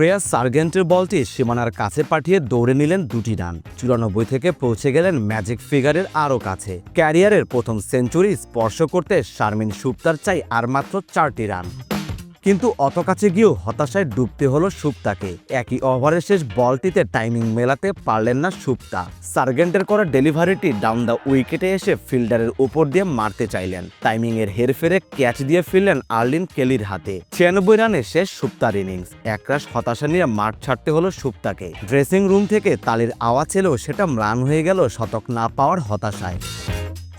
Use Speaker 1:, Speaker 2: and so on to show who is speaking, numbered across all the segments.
Speaker 1: শ্রেয়াস সার্গেন্টের বলটি সীমানার কাছে পাঠিয়ে দৌড়ে নিলেন দুটি রান। চুরানব্বই থেকে পৌঁছে গেলেন ম্যাজিক ফিগারের আরও কাছে। ক্যারিয়ারের প্রথম সেঞ্চুরি স্পর্শ করতে শারমিন সুপ্তার চাই আর মাত্র চারটি রান। কিন্তু অত কাছে গিয়েও হতাশায় ডুবতে হলো সুপ্তাকে। একই ওভারের শেষ বলটিতে টাইমিং মেলাতে পারলেন না সুপ্তা। সার্গেন্টের করা ডেলিভারিটি ডাউন দ্য উইকেটে এসে ফিল্ডারের উপর দিয়ে মারতে চাইলেন। টাইমিং এর হেরফেরে ক্যাচ দিয়ে ফিরলেন আর্লিন কেলির হাতে। ছিয়ানব্বই রানে শেষ সুপ্তার ইনিংস। একরাশ হতাশা নিয়ে মাঠ ছাড়তে হলো সুপ্তাকে। ড্রেসিং রুম থেকে তালির আওয়াজ এলেও সেটা ম্লান হয়ে গেল শতক না পাওয়ার হতাশায়।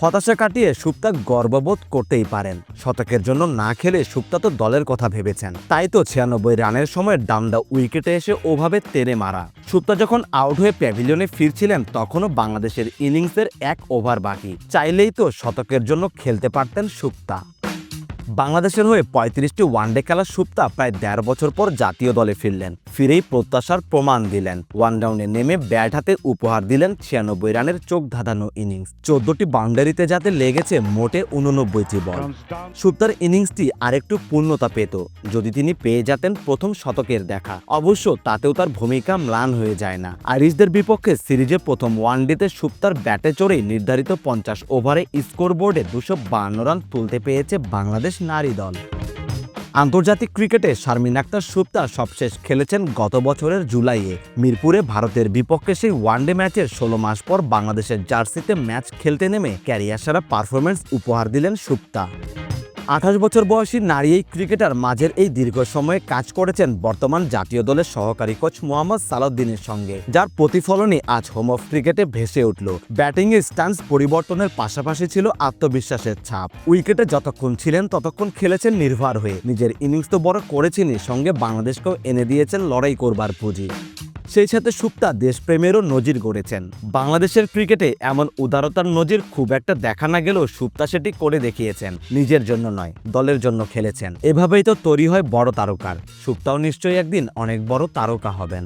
Speaker 1: হতাশা কাটিয়ে সুপ্তা গর্ববোধ করতেই পারেন। শতকের জন্য না খেলে সুপ্তা তো দলের কথা ভেবেছেন। তাই তো ছিয়ানব্বই রানের সময় ডামডা উইকেটে এসে ওভাবে তেরে মারা। সুপ্তা যখন আউট হয়ে প্যাভিলিয়নে ফিরছিলেন, তখনও বাংলাদেশের ইনিংসের এক ওভার বাকি। চাইলেই তো শতকের জন্য খেলতে পারতেন সুপ্তা। বাংলাদেশের হয়ে পঁয়ত্রিশটি ওয়ানডে খেলা সুপ্তা প্রায় দেড় বছর পর জাতীয় দলে ফিরলেন। ফিরেই প্রত্যাশার প্রমাণ দিলেন। ওয়ান ডাউনে নেমে ব্যাট হাতে উপহার দিলেন ছিয়ানব্বই রানের চোখ ধাঁধানো ইনিংস। চোদ্দটি বাউন্ডারিতে যাতে লেগেছে মোটে উননব্বইটি বল। সুপ্তার ইনিংসটি আরেকটু পূর্ণতা পেত, যদি তিনি পেয়ে যেতেন প্রথম শতকের দেখা। অবশ্য তাতেও তার ভূমিকা ম্লান হয়ে যায় না। আইরিশদের বিপক্ষে সিরিজে প্রথম ওয়ানডেতে সুপ্তার ব্যাটে চড়েই নির্ধারিত পঞ্চাশ ওভারে স্কোরবোর্ডে দুশো রান তুলতে পেয়েছে বাংলাদেশ নারী দল। আন্তর্জাতিক ক্রিকেটে শারমিন আক্তার সুপ্তা সবশেষ খেলেছেন গত বছরের জুলাইয়ে। মিরপুরে ভারতের বিপক্ষে সেই ওয়ানডে ম্যাচের ষোলো মাস পর বাংলাদেশের জার্সিতে ম্যাচ খেলতে নেমে ক্যারিয়ার সেরা পারফরমেন্স উপহার দিলেন সুপ্তা আঠাশ বছর বয়সী নারী এই ক্রিকেটার মাঝের এই দীর্ঘ সময়ে কাজ করেছেন বর্তমান জাতীয় দলের সহকারী কোচ মোহাম্মদ সালাউদ্দিনের সঙ্গে, যার প্রতিফলনই আজ হোম অফ ক্রিকেটে ভেসে উঠল। ব্যাটিংয়ের স্টান্স পরিবর্তনের পাশাপাশি ছিল আত্মবিশ্বাসের ছাপ। উইকেটে যতক্ষণ ছিলেন ততক্ষণ খেলেছেন নির্ভর হয়ে। নিজের ইনিংস তো বড় করেছেনই, সঙ্গে বাংলাদেশকেও এনে দিয়েছেন লড়াই করবার পুঁজি। সেই সাথে সুপ্তা দেশপ্রেমেরও নজির গড়েছেন। বাংলাদেশের ক্রিকেটে এমন উদারতার নজির খুব একটা দেখা না গেলেও সুপ্তা সেটি করে দেখিয়েছেন। নিজের জন্য নয়, দলের জন্য খেলেছেন। এভাবেই তো তৈরি হয় বড় তারকার। সুপ্তাও নিশ্চয়ই একদিন অনেক বড় তারকা হবেন।